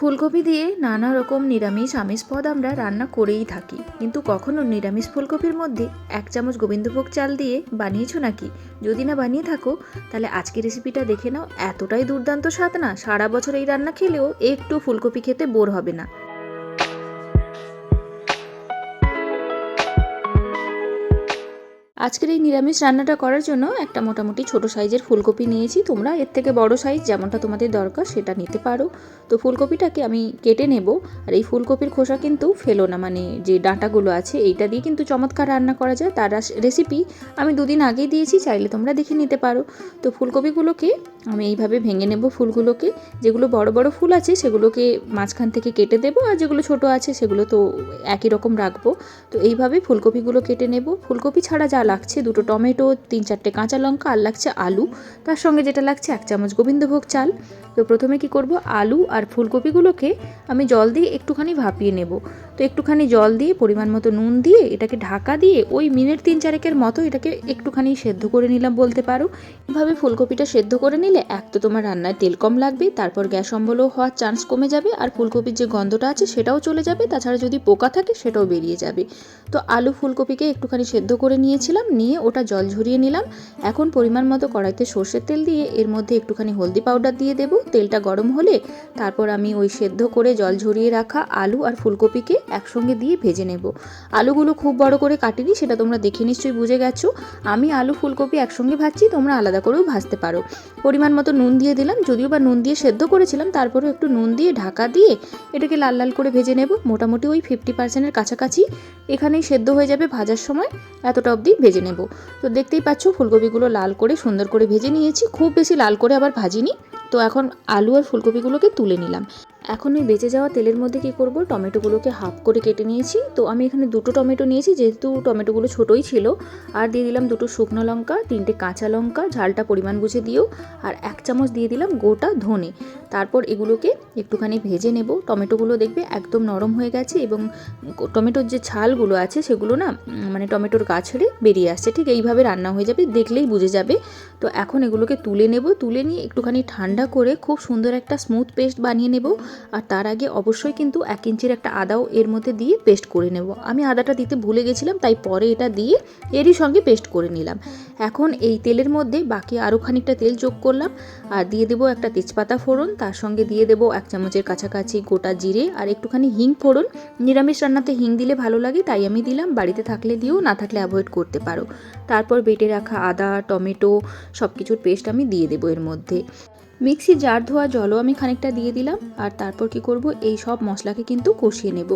ফুলকপি দিয়ে নানা রকম নিরামিষ আমিষ পদ আমরা রান্না করেই থাকি। কিন্তু কখনো নিরামিষ ফুলকপির মধ্যে এক চামচ গোবিন্দভোগ চাল দিয়ে বানিয়েছো নাকি? যদি না বানিয়ে থাকো, তাহলে আজকে রেসিপিটা দেখে নাও। এতটাই দুর্দান্ত স্বাদ না, সারা বছর এই রান্না খেলেও একটু ফুলকপি খেতে বোর হবে না। আজকের এই নিরামিষ রান্নাটা করার জন্য একটা মোটামুটি ছোট সাইজের ফুলকপি নিয়েছি। তোমরা এর থেকে বড় সাইজ যেমনটা তোমাদের দরকার সেটা নিতে পারো। তো ফুলকপিটাকে আমি কেটে নেব। আর এই ফুলকপির খোসা কিন্তু ফেলো না মানে যে ডাঁটাগুলো আছে এইটা দিয়ে কিন্তু চমৎকার রান্না করা যায়। তার রেসিপি আমি দুদিন আগেই দিয়েছি, চাইলে তোমরা দেখে নিতে পারো। তো ফুলকপিগুলোকে আমি এইভাবে ভেঙে নেব ফুলগুলোকে। যেগুলো বড় বড় ফুল আছে সেগুলোকে মাঝখান থেকে কেটে দেবো আর যেগুলো ছোট আছে সেগুলো তো একই রকম রাখব। তো এইভাবে ফুলকপিগুলো কেটে নেব। ফুলকপি ছাড়া যা লাগছে দুটো টমেটো, তিন চারটে কাঁচা লঙ্কা, আর লাগছে আলু। তার সঙ্গে যেটা লাগছে, এক চামচ গোবিন্দভোগ চাল। তো প্রথমে কি করব? আলু আর ফুলকপিগুলোকে আমি জল দিয়ে একটুখানি ভাপিয়ে নেব। তো একটুখানি জল দিয়ে, পরিমাণ মতো নুন দিয়ে, এটাকে ঢাকা দিয়ে ওই মিনিট তিন চারেকের মতো এটাকে একটুখানি সেদ্ধ করে নিলাম বলতে পারো। এভাবে ফুলকপিটা সেদ্ধ করে নিলে এক তো তোমার রান্নায় তেল কম লাগবে, তারপর গ্যাস অম্বলও হওয়ার চান্স কমে যাবে, আর ফুলকপির যে গন্ধটা আছে সেটাও চলে যাবে। তাছাড়া যদি পোকা থাকে, সেটাও বেরিয়ে যাবে। তো আলু ফুলকপিকে একটুখানি সেদ্ধ করে নিয়েছিলাম। নিয়ে ওটা জল ঝরিয়ে নিলাম। এখন পরিমাণ মতো কড়াইতে সর্ষের তেল দিয়ে এর মধ্যে একটুখানি হলদি পাউডার দিয়ে দেবো। তেলটা গরম হলে তারপর আমি ওই সেদ্ধ করে জল ঝরিয়ে রাখা আলু আর ফুলকপিকে একসঙ্গে দিয়ে ভেজে নেব। আলুগুলো খুব বড় করে কাটিনি, সেটা তোমরা দেখে নিশ্চয়ই বুঝে গেছো। আমি আলু, ফুলকপি একসঙ্গে ভাজছি, তোমরা আলাদা করেও ভাজতে পারো। পরিমাণ মতো নুন দিয়ে দিলাম, যদিও বা নুন দিয়ে সেদ্ধ করেছিলাম, তারপরেও একটু নুন দিয়ে ঢাকা দিয়ে এটাকে লাল লাল করে ভেজে নেব। মোটামুটি ওই ফিফটি পার্সেন্টের কাছাকাছি এখানেই সেদ্ধ হয়ে যাবে ভাজার সময়। এতটা অবধি ভেজে নেব। তো দেখতেই পাচ্ছ, ফুলকপিগুলো লাল করে সুন্দর করে ভেজে নিয়েছি। খুব বেশি লাল করে আবার ভাজিনি। তো এখন আলু আর ফুলকপিগুলোকে তুলে নিলাম। এখন ওই বেঁচে যাওয়া তেলের মধ্যে কি করব? টমেটোগুলোকে হাফ করে কেটে নিয়েছি। তো আমি এখানে দুটো টমেটো নিয়েছি, যেহেতু টমেটোগুলো ছোটোই ছিল। আর দিয়ে দিলাম দুটো শুকনো লঙ্কা, তিনটে কাঁচা লঙ্কা, ঝালটা পরিমাণ বুঝে দিও। আর এক চামচ দিয়ে দিলাম গোটা ধনে। তারপর এগুলোকে একটুখানি ভেজে নেব। টমেটোগুলো দেখবে একদম নরম হয়ে গেছে এবং টমেটোর যে ছালগুলো আছে সেগুলো না মানে টমেটোর গা ছেড়ে বেরিয়ে আসছে। ঠিক এইভাবে রান্না হয়ে যাবে, দেখলেই বুঝে যাবে। তো এখন এগুলোকে তুলে নেব। তুলে নিয়ে একটুখানি ঠান্ডা করে খুব সুন্দর একটা স্মুথ পেস্ট বানিয়ে নেব। আর তার আগে অবশ্যই কিন্তু এক ইঞ্চির একটা আদাও এর মধ্যে দিয়ে পেস্ট করে নেব। আমি আদাটা দিতে ভুলে গেছিলাম, তাই পরে এটা দিয়ে এরই সঙ্গে পেস্ট করে নিলাম। এখন এই তেলের মধ্যে বাকি আরও খানিকটা তেল যোগ করলাম আর দিয়ে দেবো একটা তেজপাতা ফোড়ন। তার সঙ্গে দিয়ে দেবো এক চামচের কাছাকাছি গোটা জিরে আর একটুখানি হিং ফোড়ন। নিরামিষ রান্নাতে হিং দিলে ভালো লাগে, তাই আমি দিলাম। বাড়িতে থাকলে দিও, না থাকলে অ্যাভয়েড করতে পারো। তারপর বেটে রাখা আদা, টমেটো সব কিছুর পেস্ট আমি দিয়ে দেবো এর মধ্যে। মিক্সি জার ধোয়া জলও আমি খানিকটা দিয়ে দিলাম, আর তারপর কি করব? এই সব মশলাকে কিন্তু কষিয়ে নেব।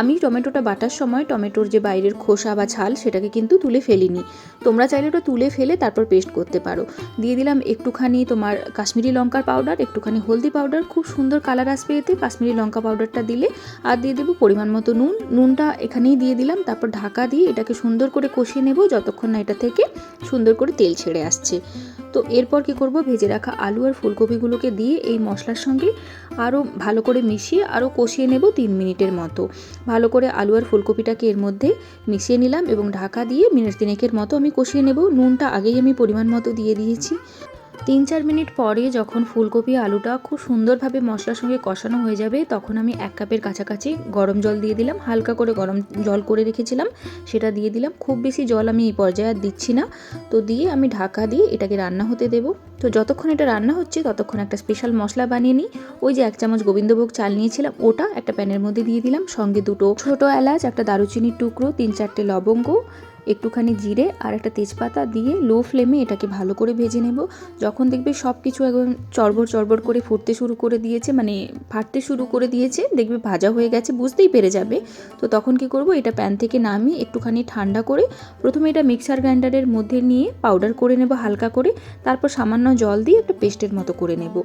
আমি টমেটোটা বাটার সময় টমেটোর যে বাইরের খোসা বা ছাল সেটাকে কিন্তু তুলে ফেলিনি। তোমরা চাইলে ওটা তুলে ফেলে তারপর পেস্ট করতে পারো। দিয়ে দিলাম একটুখানি তোমার কাশ্মীরি লঙ্কার পাউডার, একটুখানি হলদি পাউডার, খুব সুন্দর কালার আসবে এতে। কাশ্মীরি লঙ্কা পাউডারটা দিলে, আর দিয়ে দেবো পরিমাণ মতো নুন। নুনটা এখানেই দিয়ে দিলাম, তারপর ঢাকা দিয়ে এটাকে সুন্দর করে কষিয়ে নেব, যতক্ষণ না এটা থেকে সুন্দর করে তেল ছেড়ে আসছে। তো এরপর কি করব? ভেজে রাখা আলু আর ফুলকপিগুলোকে দিয়ে এই মশলার সঙ্গে আরও ভালো করে মিশিয়ে আরও কষিয়ে নেব তিন মিনিটের মতো। ভালো করে আলু আর ফুলকপিটাকে এর মধ্যে মিশিয়ে নিলাম এবং ঢাকা দিয়ে মিনিট তিনেকের মতো আমি কষিয়ে নেব। নুনটা আগেই আমি পরিমাণ মতো দিয়ে দিয়েছি। তিন চার মিনিট পরে যখন ফুলকপি, আলুটা খুব সুন্দরভাবে মশলার সঙ্গে কষানো হয়ে যাবে, তখন আমি এক কাপের কাছাকাছি গরম জল দিয়ে দিলাম। হালকা করে গরম জল করে রেখেছিলাম, সেটা দিয়ে দিলাম। খুব বেশি জল আমি এই পর্যায়ে আর দিচ্ছি না। তো দিয়ে আমি ঢাকা দিয়ে এটাকে রান্না হতে দেব। তো যতক্ষণ এটা রান্না হচ্ছে, ততক্ষণ একটা স্পেশাল মশলা বানিয়ে নিই। ওই যে এক চামচ গোবিন্দভোগ চাল নিয়েছিলাম, ওটা একটা প্যানের মধ্যে দিয়ে দিলাম। সঙ্গে দুটো ছোটো এলাচ, একটা দারুচিনির টুকরো তিন চারটে লবঙ্গ একটুখানি জিরে আর একটা তেজপাতা দিয়ে লো ফ্লেমে এটাকে ভালো করে ভেজে নেব। যখন দেখবে সব কিছু একদম চড়বড় চড়বড় করে ফুটতে শুরু করে দিয়েছে মানে ফাটতে শুরু করে দিয়েছে, দেখবে ভাজা হয়ে গেছে, বুঝতেই পেরে যাবে। তো তখন কি করব, এটা প্যান থেকে নামিয়ে একটুখানি ঠান্ডা করে প্রথমে এটা মিক্সার গ্রাইন্ডারের মধ্যে নিয়ে পাউডার করে নেব হালকা করে, তারপর সামান্য জল দিয়ে একটা পেস্টের মতো করে নেব।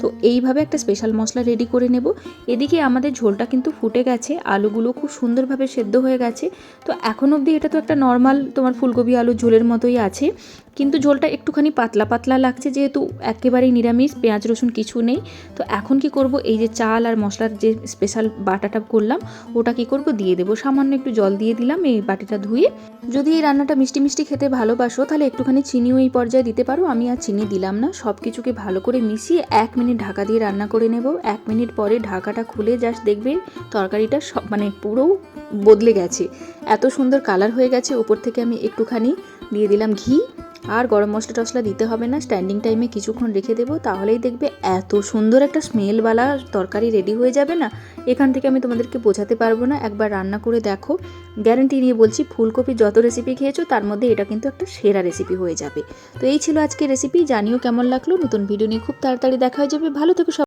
তো এইভাবে একটা স্পেশাল মশলা রেডি করে নেব। এদিকে আমাদের ঝোলটা কিন্তু ফুটে গেছে, আলুগুলো খুব সুন্দরভাবে সেদ্ধ হয়ে গেছে। তো এখন অবধি এটা তো একটা নর্মাল তোমার ফুলকপি, আলু ঝোলের মতোই আছে। কিন্তু ঝোলটা একটুখানি পাতলা পাতলা লাগছে যেহেতু একেবারেই নিরামিষ, পেঁয়াজ, রসুন কিছু নেই। তো এখন কি করব? এই যে চাল আর মশলার যে স্পেশাল বাটাটা করলাম, ওটা কি করব? দিয়ে দেবো। সামান্য একটু জল দিয়ে দিলাম এই বাটিটা ধুয়ে। যদি এই রান্নাটা মিষ্টি মিষ্টি খেতে ভালোবাসো, তাহলে একটুখানি চিনিও এই পর্যায়ে দিতে পারো। আমি আর চিনি দিলাম না। সব কিছুকে ভালো করে মিশিয়ে এক মিনিট ঢাকা দিয়ে রান্না করে নেব। এক মিনিট পরে ঢাকাটা খুলে জাস্ট দেখবে তরকারিটা সব মানে পুরো বদলে গেছে। এত সুন্দর কালার হয়ে গেছে, উপর থেকে আমি একটুখানি দিয়ে দিলাম ঘি। আর গরম মশলা টশলা দিতে হবে না স্ট্যান্ডিং টাইমে কিছুক্ষণ রেখে দেবো, তাহলেই দেখবে এত সুন্দর একটা স্মেলওয়ালা তরকারি রেডি হয়ে যাবে না। এখান থেকে আমি তোমাদেরকে বোঝাতে পারব না, একবার রান্না করে দেখো। গ্যারান্টি নিয়ে বলছি ফুলকপির যত রেসিপি খেয়েছো, তার মধ্যে এটা কিন্তু একটা সেরা রেসিপি হয়ে যাবে। তো এই ছিল আজকে রেসিপি জানিও কেমন লাগল। নতুন ভিডিও নিয়ে খুব তাড়াতাড়ি দেখা হয়ে যাবে। ভালো থেকো